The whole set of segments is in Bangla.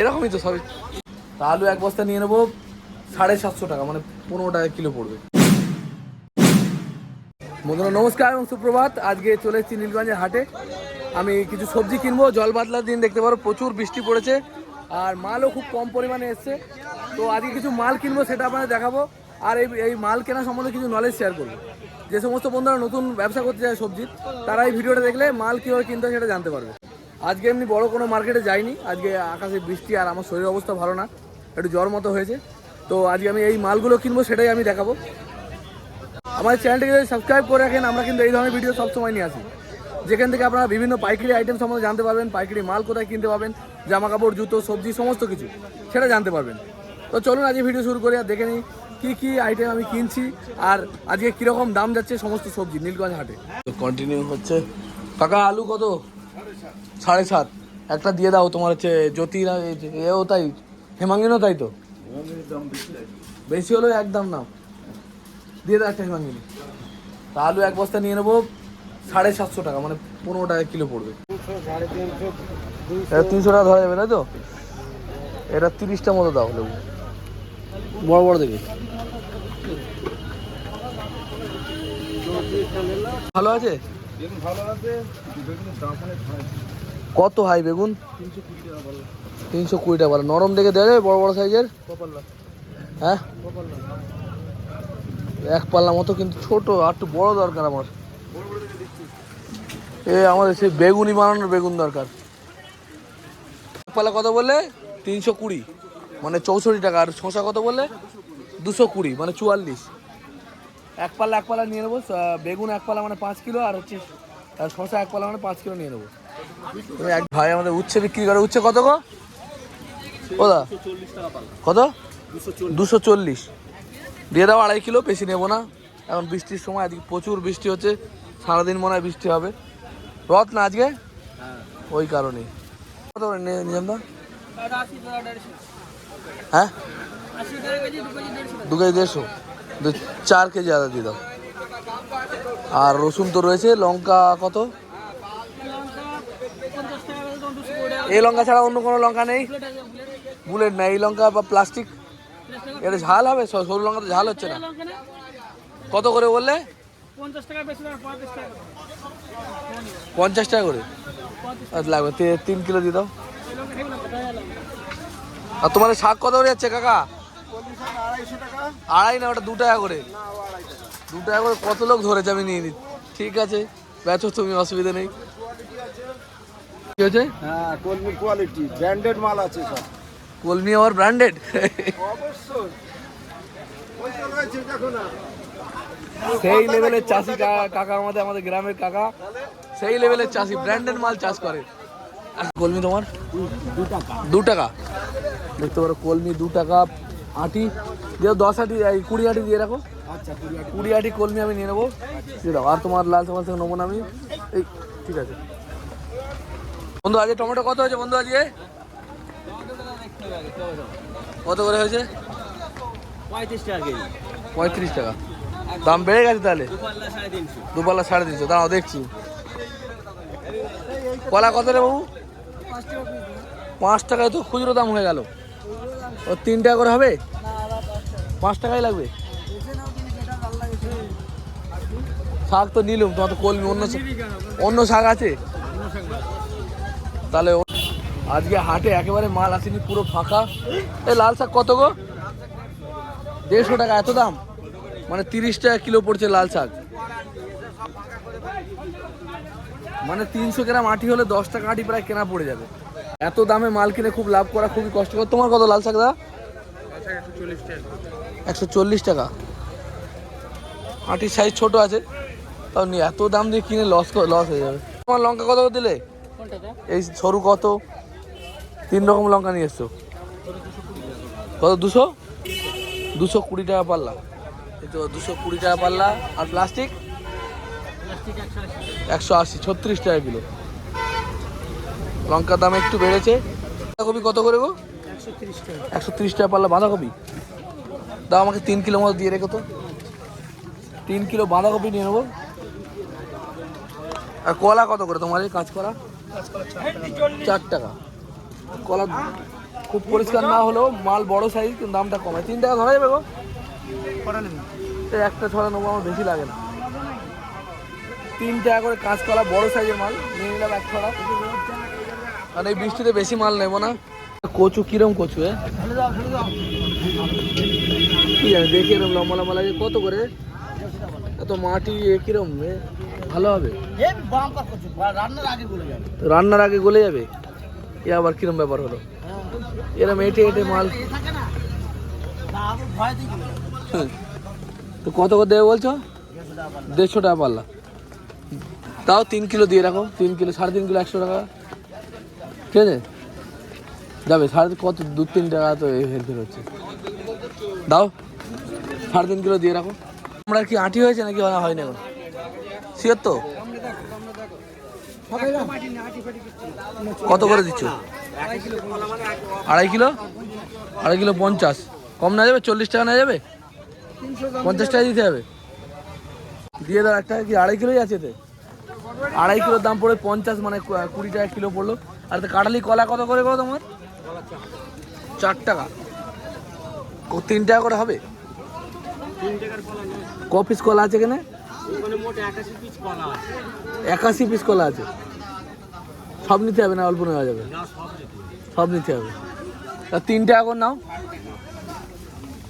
এরকমই তো সবই। আলু এক বস্তা নিয়ে নেব, সাড়ে সাতশো টাকা মানে পনেরো টাকা কিলো পড়বে। বন্ধুরা, নমস্কার এবং সুপ্রভাত। আজকে চলে এসেছি নীলগঞ্জের হাটে। আমি কিছু সবজি কিনবো, জল বাদলার দিন দেখতে পারো, প্রচুর বৃষ্টি পড়েছে, আর মালও খুব কম পরিমাণে এসছে। তো আজকে কিছু মাল কিনবো, সেটা আপনাদের দেখাবো, আর এই এই মাল কেনা সম্বন্ধে কিছু নলেজ শেয়ার করব। যে সমস্ত বন্ধুরা নতুন ব্যবসা করতে চায় সবজির তারা এই ভিডিওটা দেখলে মাল কীভাবে কিনতে সেটা জানতে পারবে। আজকে এমনি বড় কোনো মার্কেটে যাইনি। আজকে আকাশে বৃষ্টি আর আমার শরীরের অবস্থা ভালো না। একটু জ্বর মতো হয়েছে। তো আজকে আমি এই মালগুলো কিনবো, সেটাই আমি দেখাবো। আমার চ্যানেলটিকে যদি সাবস্ক্রাইব করে রাখেন, আমরা কিন্তু এই ধরনের ভিডিও সবসময় নিয়ে আসি। যেখান থেকে আপনারা বিভিন্ন পাইকারি আইটেম সম্বন্ধে জানতে পারবেন, পাইকারি মাল কোথায় কিনতে পাবেন জামা কাপড় জুতো, সবজি, সমস্ত কিছু, সেটা জানতে পারবেন। তো চলুন আজকে ভিডিও শুরু করে আর দেখে নিই কী কী আইটেম আমি কিনছি আর আজকে কীরকম দাম যাচ্ছে সমস্ত সবজি নীলগঞ্জ হাটে। কন্টিনিউ হচ্ছে। কাকা, আলু কত? সাড়ে সাত। একটা দিয়ে দাও তোমার হচ্ছে জ্যোতি এও তাই, হেমাঙ্গিনও তাই তো? বেশি হলেও একদম না দিয়ে দাও একটা হেমাঙ্গিনি। আলু এক বস্তা নিয়ে নেব সাড়ে সাতশো টাকা মানে পনেরো টাকা কিলো পড়বে। এটা তিনশো টাকা ধরা যাবে, তাই তো? এটা তিরিশটা মতো দাও। লেবু বড় বড় দেখি। ভালো আছে? কত হাই বেগুন? তিনশো কুড়ি টাকা ভালো নরম দেখে দেবে বড় বড় সাইজের? হ্যাঁ? এক পাল্লা মতো কিন্তু ছোট আর একটু বড় দরকার আমার। এ আমাদের সেই বেগুনি বানানোর বেগুন দরকার। এক পাল্লা কত বললে? তিনশো কুড়ি। মানে চৌষট্টি টাকা। আর শশা কত বললে? দুশো কুড়ি। মানে চুয়াল্লিশ। এক পাল্লা এক পাল্লা নিয়ে নেব। বেগুন এক পাল্লা মানে পাঁচ কিলো আর হচ্ছে আর শশা এক পাল্লা মানে পাঁচ কিলো নিয়ে নেব। তুমি এক ভাই আমাদের উচ্ছে বিক্রি করে উচ্ছে কত গো? ওদা? কত? দুশো চল্লিশ। দিয়ে দাও আড়াই কিলো বেশি নেব না। এখন বৃষ্টির সময় আজকে প্রচুর বৃষ্টি হচ্ছে। সারাদিন মনে হয় বৃষ্টি হবে। রথ না আজকে? ওই কারণে। কত করে নিয়ে নিলাম দা হ্যাঁ দু কেজি দেড়শো। দু চার কেজি আদা দিয়ে দাও। আর রসুন তো রয়েছে, লঙ্কা কত? এই লঙ্কা ছাড়া অন্য কোনো লঙ্কা নেই? বুলেট না, এই লঙ্কা বা প্লাস্টিক? এটা ঝাল হবে? সরু লঙ্কা তো ঝাল হচ্ছে না। কত করে বললে? পঞ্চাশ টাকা করে। লাগবে তিন কিলো দিয়ে দাও। আর তোমাদের শাক কত করে যাচ্ছে, কাকা? আড়াই না ওটা দু টাকা করে। দু টাকা করে কত লোক ধরেছে আমি নিয়ে নি ঠিক আছে বেচো তুমি অসুবিধা নেই। কি হয়েছে? হ্যাঁ কলমি কোয়ালিটি ব্র্যান্ডেড মাল আছে সব। কলমি আবার ব্র্যান্ডেড অবশ্যই। সেই লেভেলের চাষি কাকা আমাদের আমাদের গ্রামের কাকা। সেই লেভেলের চাষি ব্র্যান্ডেড মাল চাষ করে। আর কলমি তোমার? দু টাকা। দু টাকা। দেখতে পারো কলমি দু টাকা আটি দিয়ে দশ আটি এই কুড়ি আটি দিয়ে রাখো। আচ্ছা কুড়ি। আটি। কলমি আমি নিয়ে নেব। দিয়ে দাও আর তোমার লাল তোমার থেকে নেব না আমি। এই ঠিক আছে। বন্ধু আজকে টমেটো কত হয়েছে বন্ধু আজকে? কত করে হয়েছে? পঁয়ত্রিশ টাকা পঁয়ত্রিশ টাকা। দাম বেড়ে গেছে তাহলে? দুপাল্লা সাড়ে তিনশো। দাঁড়াও দেখছি। কলা কত রে বাবু? পাঁচ টাকায় তো খুচরো দাম হয়ে গেল। ও তিন টাকা করে হবে? পাঁচ টাকাই লাগবে? শাক তো নিলুম তোমার তো কলমি অন্য অন্য শাক আছে? তাহলে আজকে হাটে একেবারে মাল আসেনি পুরো ফাঁকা। এই লাল শাক কত গো? দেড়শো টাকা এত দাম? মানে তিরিশ টাকা কিলো পড়ছে লাল শাক। মানে তিনশো গ্রাম আটি হলে দশ টাকা আটি প্রায় কেনা পড়ে যাবে। এত দামে মাল কিনে খুব লাভ করা খুবই কষ্টকর। তোমার কত লাল শাক দা? একশো চল্লিশ টাকা। আটির সাইজ ছোট আছে। তাও এত দাম দিয়ে কিনে লস লস হয়ে যাবে। তোমার লঙ্কা কত দিলে? এই সরু কত? তিন রকম লঙ্কা নিয়ে এসছো। কত দুশো? দুশো কুড়ি টাকা পাল্লা। এই তো দুশো কুড়ি টাকা পাল্লা। আর প্লাস্টিক একশো আশি ছত্রিশ টাকা কিলো। লঙ্কার দাম একটু বেড়েছে। বাঁধাকপি কত করে গো? একশো তিরিশ টাকা পাল্লা বাঁধাকপি। দাও আমাকে তিন কিলো মতো দিয়ে রেখো তো। তিন কিলো বাঁধাকপি নিয়ে নেব। আর কলা কত করে তোমার এই কাঁচ কলা চার টাকা। কলা খুব পরিষ্কার না হলেও মাল বড় সাইজ কিন্তু দামটা কম। তিন টাকা ধরা যাবে গো? এই একটা ছড়া নেব আমার বেশি লাগে না। তিন টাকা করে কাঁচকলা বড় সাইজের মাল নিয়ে নিলাম এক ছড়া। কারণ এই বৃষ্টিতে বেশি মাল নেব না। কচু কিরম কচু হ্যাঁ কি জানি দেখি এরকম লম্বা লম্বা লাগে। কত করে? এত মাটি কিরম ভালো হবে? রান্নার আগে গলে যাবে। এ আবার কিরম ব্যাপার হলো? এরম এটে এটে মাল। তো কত করে দেবে বলছো? দেড়শো টাকা পাল্লা। তাও তিন কিলো দিয়ে রাখো। তিন কিলো সাড়ে তিন কিলো একশো টাকা। ঠিক আছে? যাবে, সাড়ে কত দু তিন টাকা তো হেরফের হচ্ছে। দাও, সাড়ে তিন কিলো দিয়ে রাখো। আমরা কি আঁটি হয়েছে নাকি হয় এখন? শিওর তো? কত করে দিচ্ছ? আড়াই কিলো? আড়াই কিলো পঞ্চাশ। কম না যাবে? চল্লিশ টাকা না যাবে? পঞ্চাশ টাকা দিতে হবে। দিয়ে দাও একটা, কি আড়াই কিলোই আছে এতে? আড়াই কিলোর দাম পড়ে পঞ্চাশ মানে কুড়ি টাকা কিলো পড়ল। আর তো কাটালি কলা কত করে গো তোমার? চার টাকা। তিন টাকা করে হবে? ক পিস কলা আছে এখানে? ওখানে একাশি পিস কলা আছে। একাশি পিস কলা আছে সব নিতে হবে না, অল্প নেওয়া যাবে? সব নিতে হবে। তা তিন টাকা করে নাও।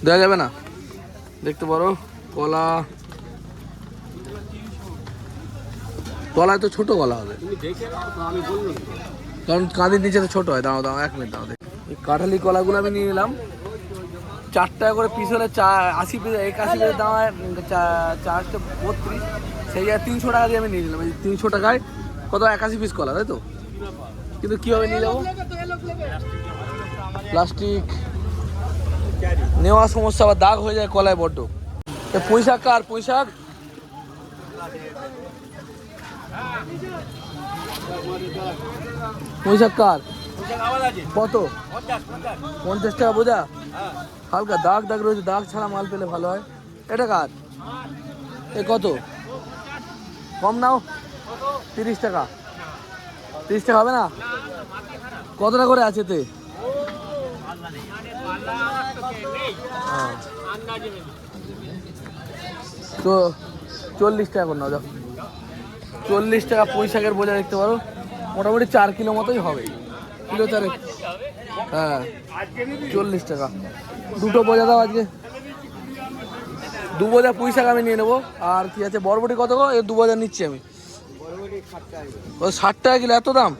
দেওয়া যাবে না? দেখতে পারো, কলা। কলা তো ছোট কলা হবে। কারণ কাঁধের নিচে তো ছোট হয় দাঁড়াও দাঁড়াও এক মিনিট দাঁড়াও। এই কাঁঠালি কলাগুলো আমি নিয়ে নিলাম। চার টাকা করে পিস হলে চা আশি পিস একাশি পিসের দাম হয় উম, চা- চারটে বত্রিশ। সেই আর তিনশো টাকা দিয়ে আমি নিয়ে নিলাম। তিনশো টাকায় কত? একাশি পিস কলা তাই তো? কিন্তু কীভাবে নিয়ে যাব প্লাস্টিক। নেওয়া সমস্যা আবার দাগ হয়ে যায় কলায় বড্ড। তা পুঁই শাক কার? পুঁই শাক? পুঁই শাক কার কত? পঞ্চাশ টাকা বোঝা? হালকা দাগ দাগ রয়েছে দাগ ছাড়া মাল পেলে ভালো হয়। এটা কার? এ কত? কম নাও। তিরিশ টাকা। তিরিশ টাকা হবে না? কতটা করে আছে তে হ্যাঁ। তো চল্লিশ টাকা করে নাও যাও। চল্লিশ টাকা পুঁই শাকের বোঝা দেখতে পারো। মোটামুটি চার কিলো মতোই হবে। কিলো চারে হ্যাঁ চল্লিশ টাকা। দুটো বোঝা দাও আজকে। দু বোঝা পুঁই শাক আমি নিয়ে নেব। আর কি আছে? বরবটি কত গো? এর দু বোঝা নিচ্ছি আমি। ও, ষাট টাকা কিলো, এত দাম?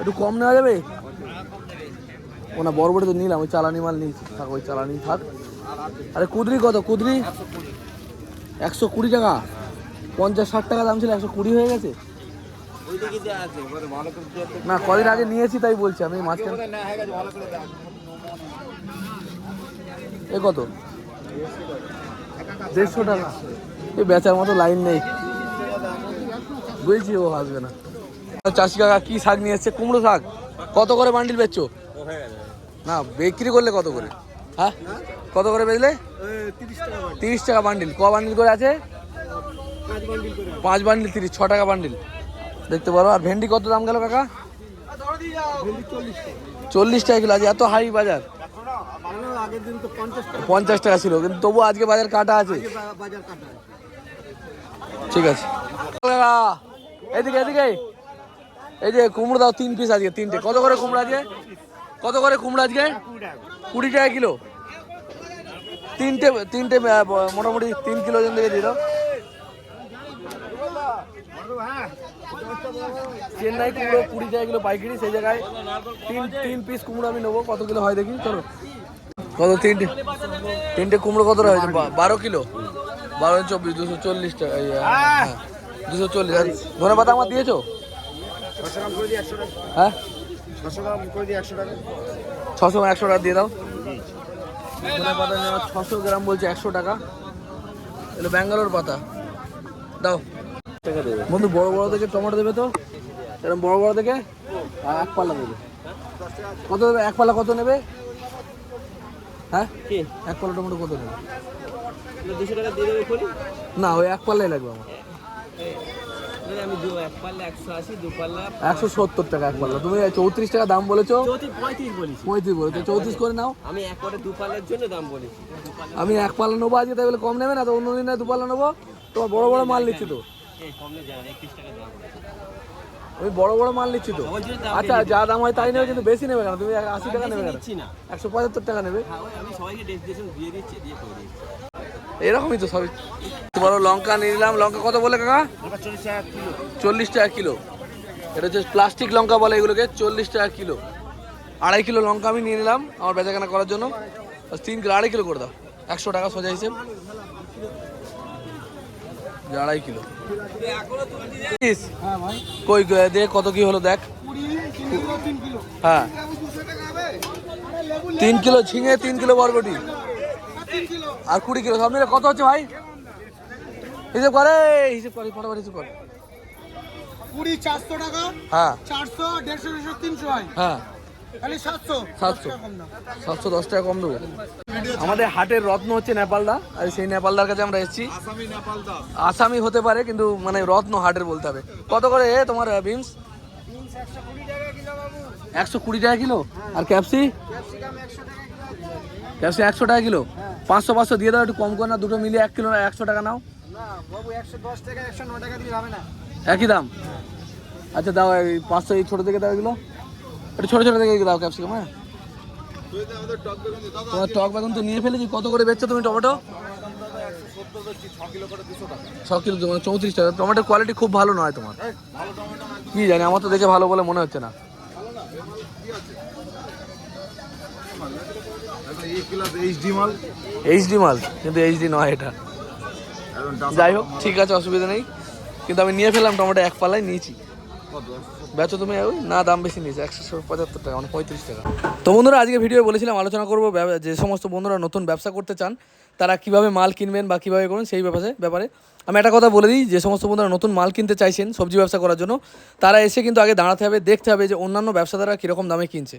একটু কম নেওয়া যাবে? ও না, বরবটি তো নিলাম, ওই চালানি মাল নিয়েছি। থাক, ওই চালানি থাক। আরে, কুদরি কত? কুদরি? একশো কুড়ি টাকা। পঞ্চাশ, ষাট টাকা দাম ছিল, একশো কুড়ি হয়ে গেছে? না, কদিন আগে নিয়েছি, তাই বলছি আমি মাঝখানে এ কত? দেড়শো টাকা। এই বেচার মতো লাইন নেই। বুঝছি, ও আসবে না। চাষি কাকা, কি শাক নিয়ে এসছে? কুমড়ো শাক। কত করে বান্ডিল বেচছো? না, বিক্রি করলে কত করে? হ্যাঁ? কত করে বেচলে? তিরিশ টাকা বান্ডিল ক বান্ডিল করে আছে? পাঁচ বান্ডিল তিরিশ। ছ টাকা বান্ডিল দেখতে পারো। আর ভেন্ডি কত দাম গেল কাকা? চল্লিশ টাকা কিলো। আজ এত হাই বাজার। পঞ্চাশ টাকা ছিল। কিন্তু তবু আজকে বাজার কাটা আছে। ঠিক আছে। এদিকে এদিকে। এই যে কুমড়ো দাও তিন পিস আজকে, তিনটে। কত করে কুমড়ো আজকে? কত করে কুমড়ো আজকে? কুড়ি টাকা কিলো। তিনটে তিনটে মোটামুটি তিন কিলো জন থেকে দাও। চেন্নাই কুমড়ো কুড়ি টাকা কিলো পাইকারি, সেই জায়গায় তিন তিন পিস কুমড়ো আমি নেব। কত কিলো হয় দেখি? চলো। কত তিনটে? তিনটে কুমড়ো কত হয়েছে বারো কিলো। বারো চব্বিশ, দুশো চল্লিশ টাকা হ্যাঁ। দুশো চল্লিশ। আর ধনে পাতা আমার দিয়েছ? হ্যাঁ? ছশো একশো টাকা দিয়ে দাও ধনে পাতা ছশো গ্রাম বলছে একশো টাকা। এগুলো ব্যাঙ্গালোর পাতা। দাও। বন্ধু বড় বড় দেখে টমেটো দেবে তো? এরকম বড় বড় দেখে? আর এক পাল্লা দেবে। কত দেবে? এক পাল্লা কত নেবে? হ্যাঁ? এক পাল্লা টমেটো কত নেবে? দুশো টাকা দিয়ে দেবে না ওই এক পাল্লাই লাগবে আমার। আমি এক পাল্লা একশো সত্তর টাকা এক পাল্লা। তুমি চৌত্রিশ টাকা দাম বলেছ? পঁয়ত্রিশ বলেছি। বলেছ। চৌত্রিশ করে নাও। আমি এক দু পাল্লার জন্য দাম বলেছি। আমি এক পাল্লা নেব আজকে তাই বলে কম নেবে না? তো অন্য দিন দু পাল্লা নেব? তোমার বড় বড় মাল নিচ্ছি তো। আমি বড় বড় মাল নিচ্ছি তো। আচ্ছা যা দাম হয় তাই নেবে কিন্তু বেশি নেবে কেন? তুমি আশি টাকা নেবে কেন? না। একশো পঁচাত্তর টাকা নেবে। হ্যাঁ এরকমই তো সবই। বড় লঙ্কা নিলাম। লঙ্কা কত বলে কাকা? চল্লিশ টাকা কিলো। এটা হচ্ছে প্লাস্টিক লঙ্কা বলে এগুলোকে চল্লিশ টাকা কিলো। আড়াই কিলো লঙ্কা আমি নিয়ে নিলাম আমার বেচাকেনা করার জন্য। তিন কিলো আড়াই কিলো করে দাও। একশো টাকা সোজা হিসেব। আড়াই কিলো। হ্যাঁ কই গ- দে কত কি হলো দেখ। হ্যাঁ। তিন কিলো ঝিঙে তিন কিলো বরবটি। আর কুড়ি কিলো সব মিলে কত হচ্ছে ভাই? হিসেব করে হিসেব করে ফটাফট হিসেব করে। কুড়ি চারশো টাকা হ্যাঁ। চারশো দেড়শো দেড়শো তিনশো হয়। হ্যাঁ। সাতশো। সাতশো। দশ টাকা কম দেবো। আমাদের হাটের রত্ন হচ্ছে নেপালদা। আর সেই নেপালদার কাছে আমরা এসেছি। আসামি হতে পারে কিন্তু মানে রত্ন হাটের বলতে হবে। কত করে এ তোমার বিমস একশো কুড়ি টাকা কিলো? আর ক্যাপসি? ক্যাপসি একশো টাকা কিলো। পাঁচশো পাঁচশো দিয়ে দাও একটু কম করে না দুটো মিলিয়ে এক কিলো একশো টাকা নাও। একই দাম? আচ্ছা দাও এই পাঁচশো এই ছোটো থেকে দাও এগুলো। একটু ছোটো ছোটো থেকে দাও ক্যাপসিকাম হ্যাঁ। তোমার টক বেগুন তো নিয়ে ফেলেছি, কত করে বেচছো তুমি টমেটো? ছ কিলো চৌত্রিশ টাকা। টমেটোর কোয়ালিটি খুব ভালো নয় তোমার। কি জানি, আমার তো দেখে ভালো বলে মনে হচ্ছে না। এইচডি মাল কিন্তু এইচডি নয় এটা। যাই হোক, ঠিক আছে, অসুবিধা নেই। কিন্তু আমি নিয়ে ফেললাম টমেটো এক পাল্লায় নিয়েছি। বেচো তুমি, ওই না, দাম বেশি নিয়েছে, একশো পঁচাত্তর টাকা মানে পঁয়ত্রিশ টাকা। তো বন্ধুরা, আজকে ভিডিও বলেছিলাম, আলোচনা করব যে সমস্ত বন্ধুরা নতুন ব্যবসা করতে চান, তারা কীভাবে মাল কিনবেন বা কীভাবে করবেন, সেই ব্যাপারে ব্যাপারে। আমি একটা কথা বলে দিই, যে সমস্ত বন্ধুরা নতুন মাল কিনতে চাইছেন, সবজি ব্যবসা করার জন্য, তারা এসে কিন্তু আগে দাঁড়াতে হবে, দেখতে হবে যে অন্যান্য ব্যবসাদাররা কীরকম দামে কিনছে।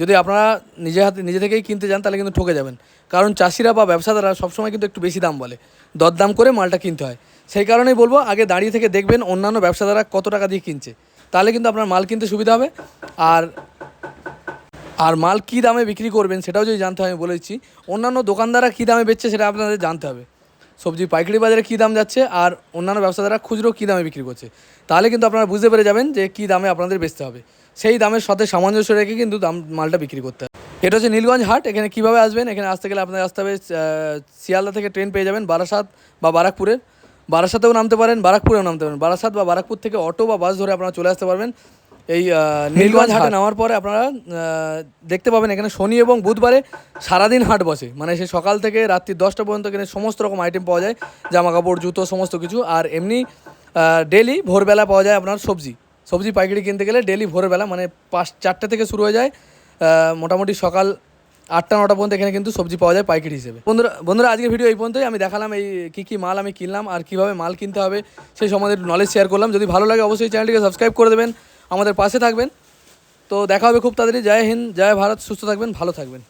যদি আপনারা নিজে হাতে, নিজে থেকেই কিনতে যান, তাহলে কিন্তু ঠকে যাবেন। কারণ চাষিরা বা ব্যবসাদাররা সবসময় কিন্তু একটু বেশি দাম বলে। দরদাম করে মালটা কিনতে হয়। সেই কারণেই বলব, আগে দাঁড়িয়ে থেকে দেখবেন অন্যান্য ব্যবসাদাররা কত টাকা দিয়ে কিনছে। তাহলে কিন্তু আপনার মাল কিনতে সুবিধা হবে। আর আর মাল কী দামে বিক্রি করবেন সেটাও যদি জানতে হয়, আমি বলে দিচ্ছি। অন্যান্য দোকানদাররা কী দামে বেচছে সেটা আপনাদের জানতে হবে। সবজি পাইকারি বাজারে কী দাম যাচ্ছে আর অন্যান্য ব্যবসাদাররা খুচরো কী দামে বিক্রি করছে। তাহলে কিন্তু আপনারা বুঝতে পেরে যাবেন যে কী দামে আপনাদের বেচতে হবে। সেই দামের সাথে সামঞ্জস্য রেখে কিন্তু দাম, মালটা বিক্রি করতে হবে। এটা হচ্ছে নীলগঞ্জ হাট, এখানে কীভাবে আসবেন? এখানে আসতে গেলে আপনাদের আসতে হবে শিয়ালদা থেকে ট্রেন পেয়ে যাবেন বারাসাত বা বারাকপুরের। বারাসাতেও নামতে পারেন বারাকপুরেও নামতে পারেন। বারাসাত বা বারাকপুর থেকে অটো বা বাস ধরে আপনারা চলে আসতে পারবেন। এই নীলগঞ্জ হাটে। নামার পরে আপনারা দেখতে পাবেন এখানে শনি এবং বুধবারে সারাদিন হাট বসে। মানে সে সকাল থেকে রাত্রি দশটা পর্যন্ত এখানে সমস্ত রকম আইটেম পাওয়া যায়। জামা কাপড় জুতো সমস্ত কিছু। আর এমনি ডেলি ভোরবেলা পাওয়া যায় আপনার সবজি। সবজি পাইকারি কিনতে গেলে ডেলি ভোরবেলা মানে পাঁচ চারটে থেকে শুরু হয়ে যায়। মোটামুটি সকাল আটটা, নটা পর্যন্ত এখানে কিন্তু সবজি পাওয়া যায় পাইকারি হিসেবে। বন্ধুরা বন্ধুরা আজকে ভিডিও এই পর্যন্তই। আমি দেখালাম এই কী কী মাল আমি কিনলাম আর কীভাবে মাল কিনতে হবে, সেই সম্বন্ধে নলেজ শেয়ার করলাম। যদি ভালো লাগে, অবশ্যই চ্যানেলটিকে সাবস্ক্রাইব করে দেবেন। আমাদের পাশে থাকবেন। তো দেখা হবে খুব তাড়াতাড়ি। জয় হিন্দ, জয় ভারত। সুস্থ থাকবেন, ভালো থাকবেন।